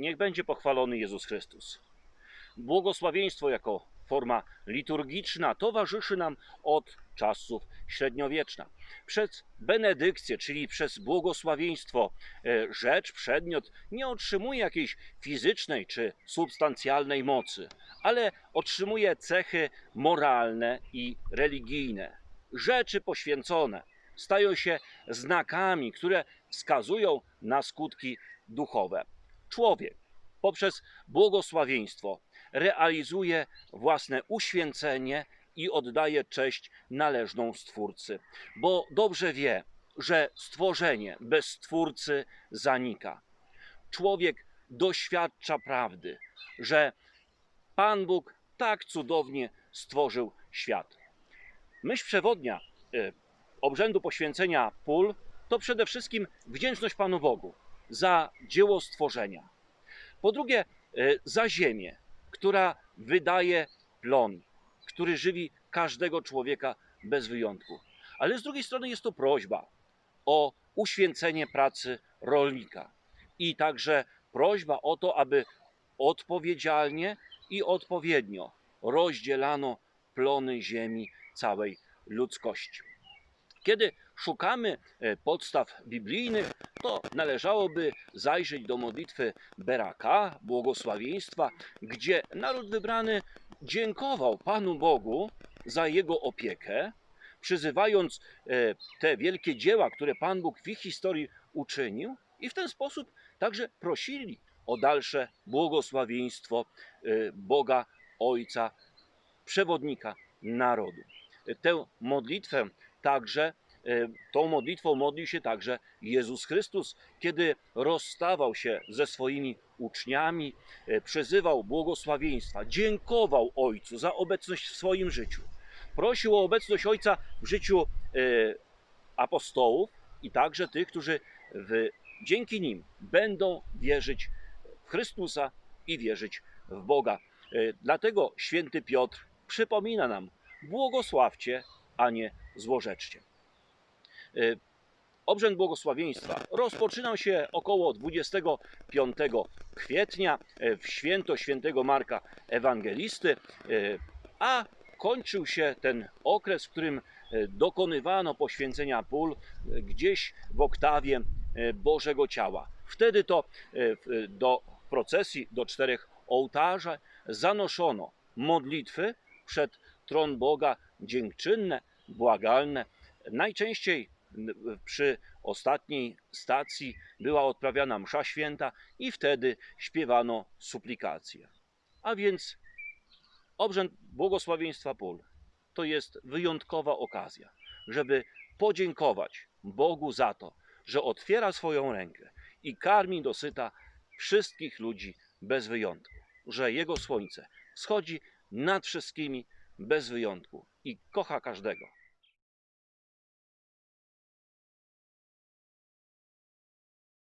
Niech będzie pochwalony Jezus Chrystus. Błogosławieństwo jako forma liturgiczna towarzyszy nam od czasów średniowieczna. Przez benedykcję, czyli przez błogosławieństwo, e, rzecz, przedmiot nie otrzymuje jakiejś fizycznej czy substancjalnej mocy, ale otrzymuje cechy moralne i religijne. Rzeczy poświęcone stają się znakami, które wskazują na skutki duchowe. Człowiek poprzez błogosławieństwo realizuje własne uświęcenie i oddaje cześć należną Stwórcy, bo dobrze wie, że stworzenie bez Stwórcy zanika. Człowiek doświadcza prawdy, że Pan Bóg tak cudownie stworzył świat. Myśl przewodnia e, obrzędu poświęcenia pól to przede wszystkim wdzięczność Panu Bogu za dzieło stworzenia. Po drugie, e, za ziemię, która wydaje plon, który żywi każdego człowieka bez wyjątku. Ale z drugiej strony jest to prośba o uświęcenie pracy rolnika i także prośba o to, aby odpowiedzialnie i odpowiednio rozdzielano plony ziemi całej ludzkości. Kiedy szukamy e, podstaw biblijnych, to należałoby zajrzeć do modlitwy Beraka, błogosławieństwa, gdzie naród wybrany dziękował Panu Bogu za jego opiekę, przyzywając e, te wielkie dzieła, które Pan Bóg w ich historii uczynił, i w ten sposób także prosili o dalsze błogosławieństwo e, Boga Ojca, przewodnika narodu. Tę modlitwę także tą modlitwą modlił się także Jezus Chrystus, kiedy rozstawał się ze swoimi uczniami, e, przyzywał błogosławieństwa, dziękował Ojcu za obecność w swoim życiu. Prosił o obecność Ojca w życiu e, apostołów i także tych, którzy w, dzięki nim będą wierzyć w Chrystusa i wierzyć w Boga. E, Dlatego święty Piotr przypomina nam: błogosławcie, a nie złorzeczcie. E, Obrzęd błogosławieństwa rozpoczynał się około 25 kwietnia e, w święto świętego Marka Ewangelisty, e, a kończył się ten okres, w którym dokonywano poświęcenia pól gdzieś w oktawie Bożego Ciała. Wtedy to do procesji, do czterech ołtarza zanoszono modlitwy przed tron Boga dziękczynne, błagalne. Najczęściej przy ostatniej stacji była odprawiana msza święta i wtedy śpiewano suplikacje. A więc obrzęd błogosławieństwa pól to jest wyjątkowa okazja, żeby podziękować Bogu za to, że otwiera swoją rękę i karmi dosyta wszystkich ludzi bez wyjątku, że Jego słońce wschodzi nad wszystkimi bez wyjątku i kocha każdego.